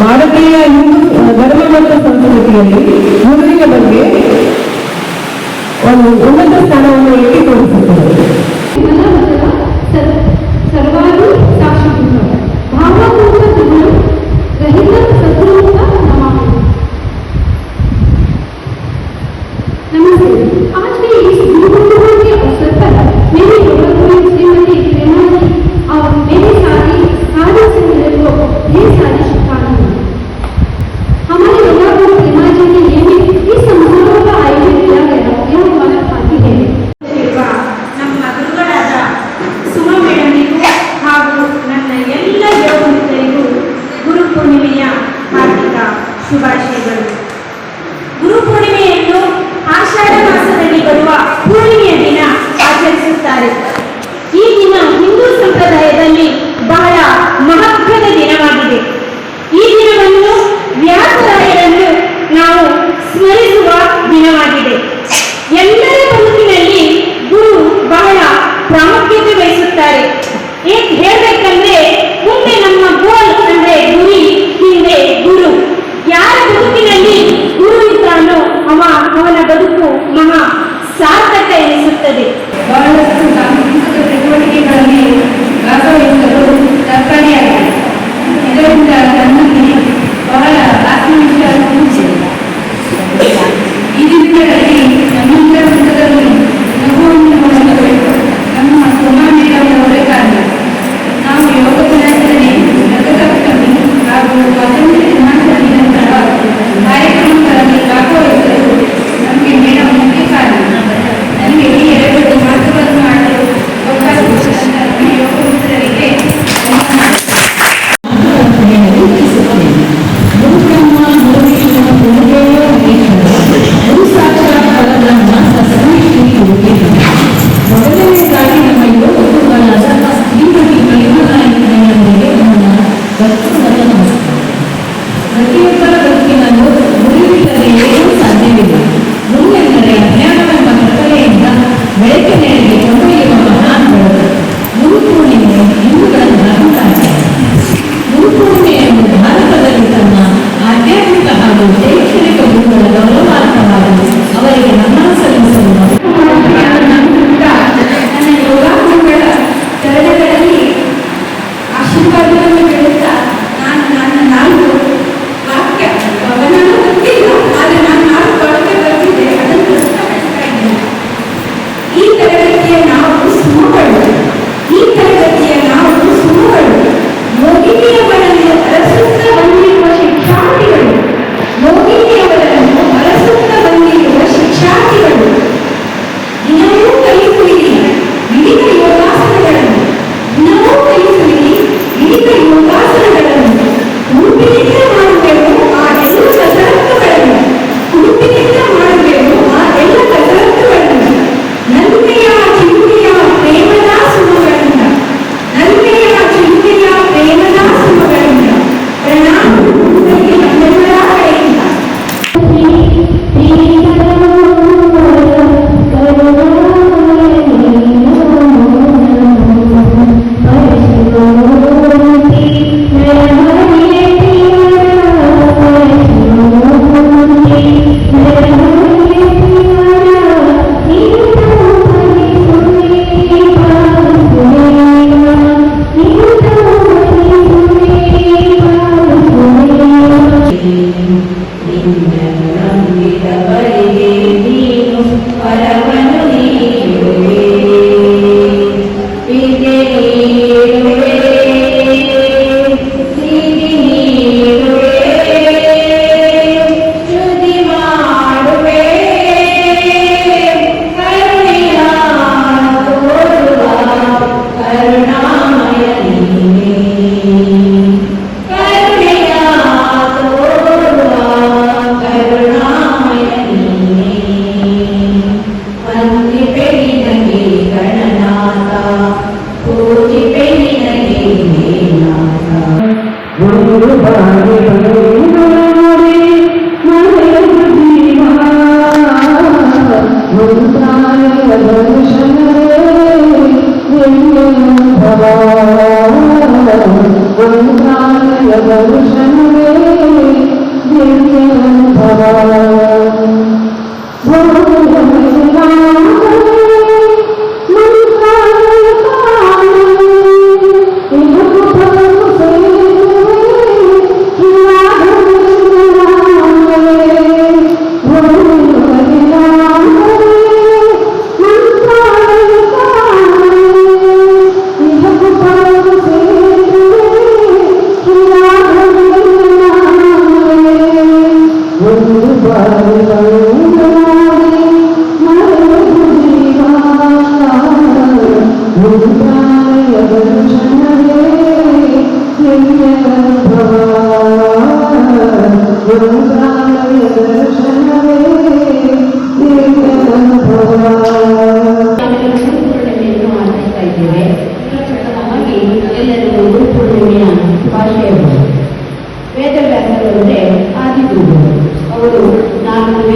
ಭಾರತೀಯ ಹಿಂದೂ ಧರ್ಮ ಮತ್ತು ಸಂಸ್ಕೃತಿಯಲ್ಲಿ ಮುರುವಿನ ಬಗ್ಗೆ ಒಂದು ಉನ್ನತ ಸ್ಥಾನವನ್ನು ಇಟ್ಟುಕೊಂಡಿಸುತ್ತದೆ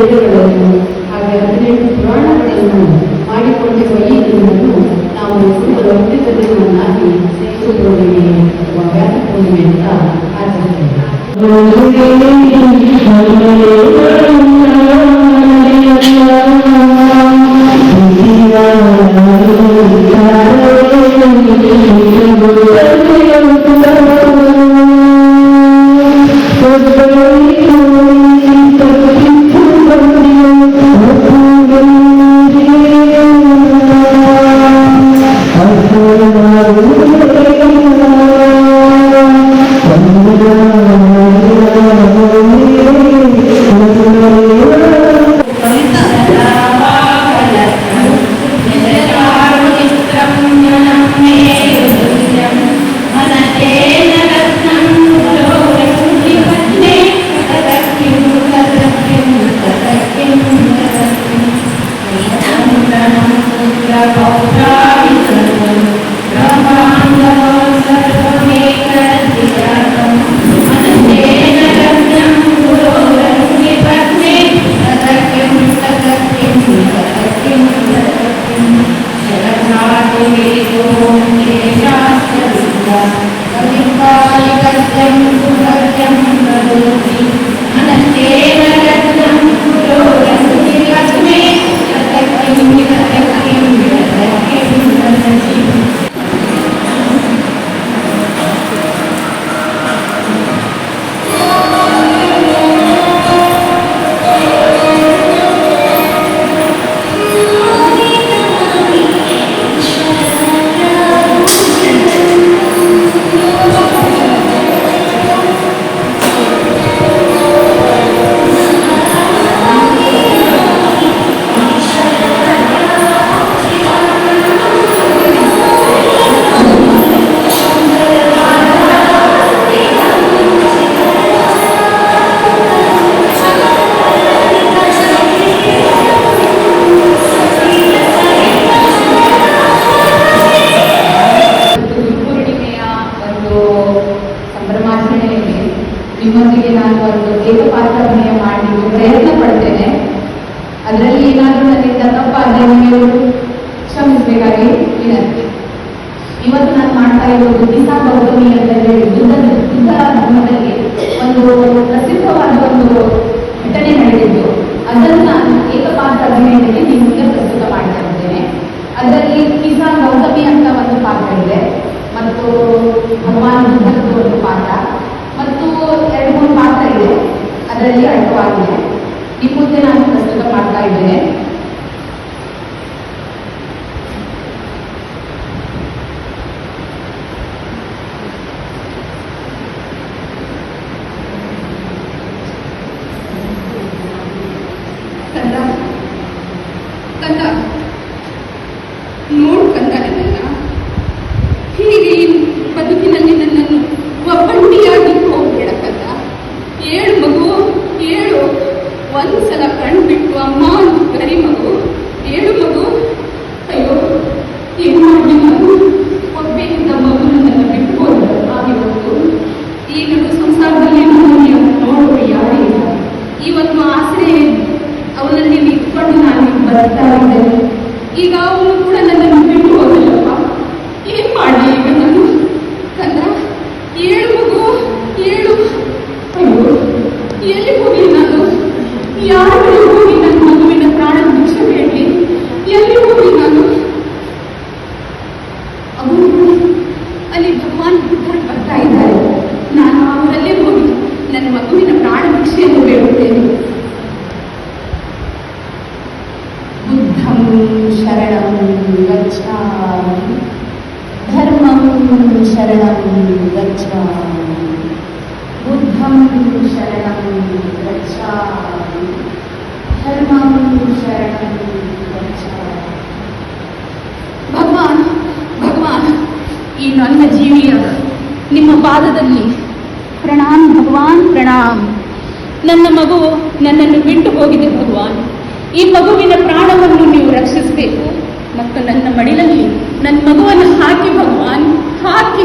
ವೇದಗಳನ್ನು ಹಾಗೆ ಹದಿನೆಂಟು ಪುರಾಣಗಳನ್ನು ಮಾಡಿಕೊಂಡಿರುವ ಈ ದಿನವನ್ನು ನಾವು ಸುಂದರ ಅತ್ಯುತ್ತ ದಿನವನ್ನಾಗಿ ಶಿಶು ಅಥವಾ ವ್ಯಾಸ ಅಂತ ಸಂಭ್ರಮಾಚರಣೆಯಲ್ಲಿ ನಿಮ್ಮೊಂದಿಗೆ ನಾನು ಒಂದು ಏಕಪಾತ್ರಾಭಿನಯ ಮಾಡಲಿಕ್ಕೆ ಪ್ರಯತ್ನ ಪಡ್ತೇನೆ. ಅದರಲ್ಲಿ ಏನಾದರೂ ನನ್ನಿಂದ ತಪ್ಪಾದರೆ ನೀವು ಕ್ಷಮಿಸಬೇಕಾಗಿ ವಿನಂತಿ. ಇವತ್ತು ನಾನು ಮಾಡ್ತಾ ಇರೋದು ದಿಸಾ ಗೌತಮಿ ಅಂತ ಹೇಳಿ ಬುದ್ಧ ಬುದ್ಧ ಧರ್ಮದಲ್ಲಿ ಒಂದು ಪ್ರಸಿದ್ಧವಾದ ಒಂದು ಘಟನೆ ನಡೆದಿದ್ದು, ಅದನ್ನು ನಾನು ಏಕಪಾತ್ರ ಅಭಿನಯದಲ್ಲಿ ನಿಮಗೆ ಪ್ರಸ್ತುತ ಮಾಡ್ತಾ ಇದ್ದೇನೆ ಅದರಲ್ಲಿ ಕಿಸಾ ಗೌತಮಿ ಅಂತ ಒಂದು ಪಾತ್ರ ಇದೆ. ಮತ್ತು ಭಗವಾನ್ ಬುದ್ಧದ್ದು ಒಂದು ಮತ್ತು ಎರಡು ಮೂರು ಪಾತ್ರ ಇದೆ. ಅದರಲ್ಲಿ ಅಡಕವಾಗಿದೆ ಈ ಮುಂದೆ ನಾನು ಪ್ರಸ್ತುತ ಮಾಡ್ತಾ ಇದ್ದೇನೆ ಕಂದ ಕಂದ ನೋಡು ಕಂದ ನನ್ನನ್ನ ಹೀಗೆ ಈ ಬದುಕಿನಲ್ಲಿ ನನ್ನನ್ನು ಒಬ್ಬಂಟಿಯಾಗಿ ಹೋಗ್ಬೇಡ ಕಂದ ಏಳು ಮಗು ಏಳು ಒಂದ್ಸಲ ಕಣ್ ಬಿಟ್ಟು ಅಮ್ಮ ಅಂತ ಕರಿ ಮಗು ಏಳು ಮಗು ಅಯ್ಯೋ ಏನ್ ಮಾಡಿ ನಾನು ಒಬ್ಬೇ ಇದ್ದ ಮಗು ನನ್ನನ್ನು ಬಿಟ್ಟು ಹೋದ ಆಗಿರೋದು ಈಗ ಸಂಸಾರದಲ್ಲಿ ನನ್ನನ್ನು ನೋಡೋರು ಯಾರೇ ಇಲ್ಲ ಇವತ್ತು ಆಸರೆ ಅವನಲ್ಲಿ ನಿಂತ್ಕೊಂಡು ನಾನು ಇಲ್ಲಿ ಬರ್ತಾ ಇದ್ದೇನೆ ಈಗ ಅವನು ಕೂಡ ನನ್ನನ್ನು ಬಿಟ್ಟು ಹೋಗಲ್ಲಪ್ಪ ಏನ್ ಮಾಡಿ ಈಗ ನಾನು ಕಂದ ಏಳು ಮಗು ಏಳು ಅಯ್ಯೋ ಎಲ್ಲಿ ಹೋಗಿ ನಾನು ಯಾರ ಬಳಿ ಹೋಗಿ ನನ್ನ ಮಗುವಿನ ಪ್ರಾಣ ಭಿಕ್ಷೆ ಬೇಡಲಿ ಎಲ್ಲಿ ಹೋಗಿ ನಾನು ಅವನು ಅಲ್ಲಿ ಭಗವಾನ್ ಬುದ್ಧ ಬರ್ತಾ ಇದ್ದಾರೆ ನಾನು ಅವರಲ್ಲೇ ಹೋಗಿ ನನ್ನ ಮಗುವಿನ ಪ್ರಾಣ ಭಿಕ್ಷೆಯನ್ನು ಬೇಡುತ್ತೇನೆ ಬುದ್ಧಂ ಶರಣಂ ಗಚ್ಛಾಮಿ ಧರ್ಮಂ ಶರಣಂ ಗಚ್ಛಾಮಿ ಬುದ್ಧಂ ಶರಣಂ ಗಚ್ಛಾಮಿ ಧರ್ಮಂ ಶರಣಂ ಗಚ್ಛಾಮಿ ಭಗವಾನ್ ಭಗವಾನ್ ಈ ನನ್ನ ಜೀವಿಯ ನಿಮ್ಮ ಪಾದದಲ್ಲಿ ಪ್ರಣಾಮ್, ಭಗವಾನ್ ಪ್ರಣಾಮ್. ನನ್ನ ಮಗು ನನ್ನನ್ನು ಬಿಟ್ಟು ಹೋಗಿದೆ ಭಗವಾನ್. ಈ ಮಗುವಿನ ಪ್ರಾಣವನ್ನು ನೀವು ರಕ್ಷಿಸಬೇಕು ಮತ್ತು ನನ್ನ ಮಡಿಲಲ್ಲಿ ನನ್ನ ಮಗುವನ್ನು ಹಾಕಿ ಭಗವಾನ್ ಹಾಕಿ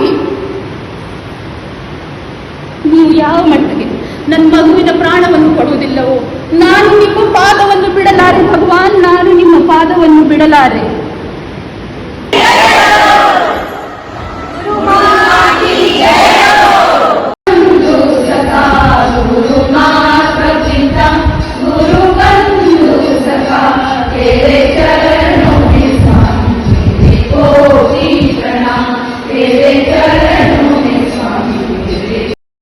ನೀವು ಯಾವ ಮಟ್ಟಿಗೆ ನನ್ನ ಮಗುವಿನ ಪ್ರಾಣವನ್ನು ಕೊಡುವುದಿಲ್ಲವೋ, ನಾನು ನಿಮ್ಮ ಪಾದವನ್ನು ಬಿಡಲಾರೆ ಭಗವಾನ್, ನಾನು ನಿಮ್ಮ ಪಾದವನ್ನು ಬಿಡಲಾರೆ.